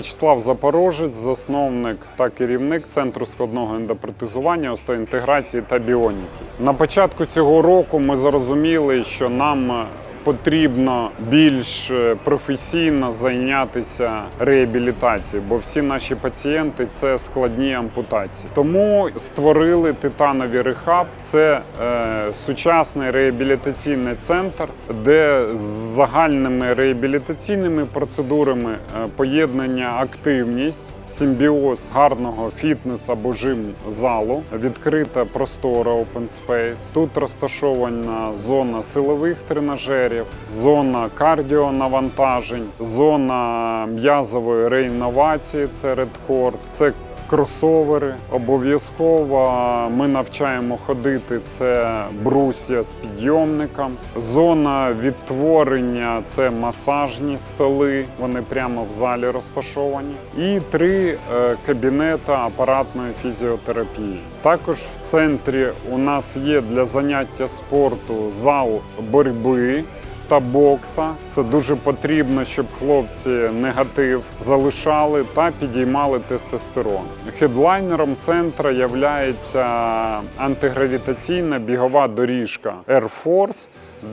Ярослав Запорожець, засновник та керівник Центру складного ендопротезування, остеоінтеграції та біоніки. На початку цього року ми зрозуміли, що нам потрібно більш е, професійно зайнятися реабілітацією, бо всі наші пацієнти це складні ампутації. Тому створили титанові рехаб. Це е, сучасний реабілітаційний центр, де з загальними реабілітаційними процедурами е, поєднання активність. Симбіоз гарного фітнес або жим залу, відкрита простора Open Space. Тут розташована зона силових тренажерів, зона кардіонавантажень, зона м'язової реінновації, це редкорд, це кросовери. Обов'язково ми навчаємо ходити це брусья з підйомником. Зона відтворення це масажні столи. Вони прямо в залі розташовані. І три е, кабінети апаратної фізіотерапії. Також в центрі у нас є для заняття спорту зал боротьби та бокса. Це дуже потрібно, щоб хлопці негатив залишали та підіймали тестостерон. Хедлайнером центра є антигравітаційна бігова доріжка Air Force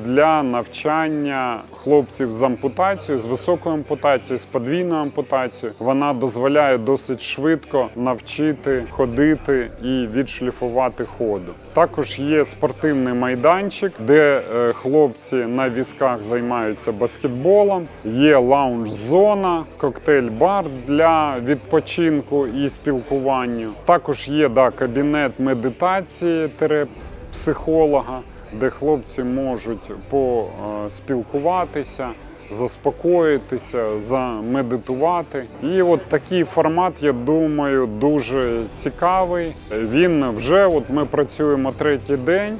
для навчання хлопців з ампутацією, з високою ампутацією, з подвійною ампутацією. Вона дозволяє досить швидко навчити ходити і відшліфувати ходу. Також є спортивний майданчик, де е, хлопці на візках займаються баскетболом. Є лаунж-зона, коктейль-бар для відпочинку і спілкування. Також є да, кабінет медитації психолога, де хлопці можуть поспілкуватися. Заспокоїтися, замедитувати. І от такий формат, я думаю, дуже цікавий. Він вже, от ми працюємо третій день,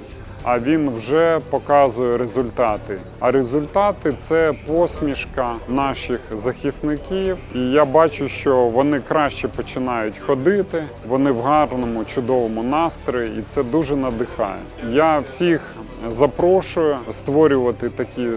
а він вже показує результати. А результати це посмішка наших захисників. І я бачу, що вони краще починають ходити, вони в гарному, чудовому настрої, і це дуже надихає. Я всіх запрошую створювати такі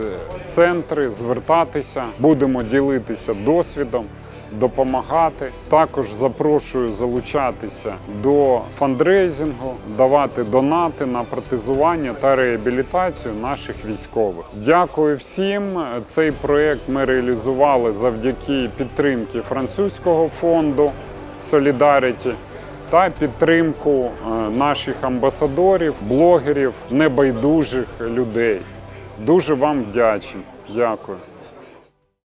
центри, звертатися, будемо ділитися досвідом. Допомагати також запрошую залучатися до фандрейзингу, давати донати на протезування та реабілітацію наших військових. Дякую всім. Цей проект ми реалізували завдяки підтримки французького фонду Solidarity та підтримку е, наших амбасадорів, блогерів, небайдужих людей. Дуже вам вдячний. Дякую.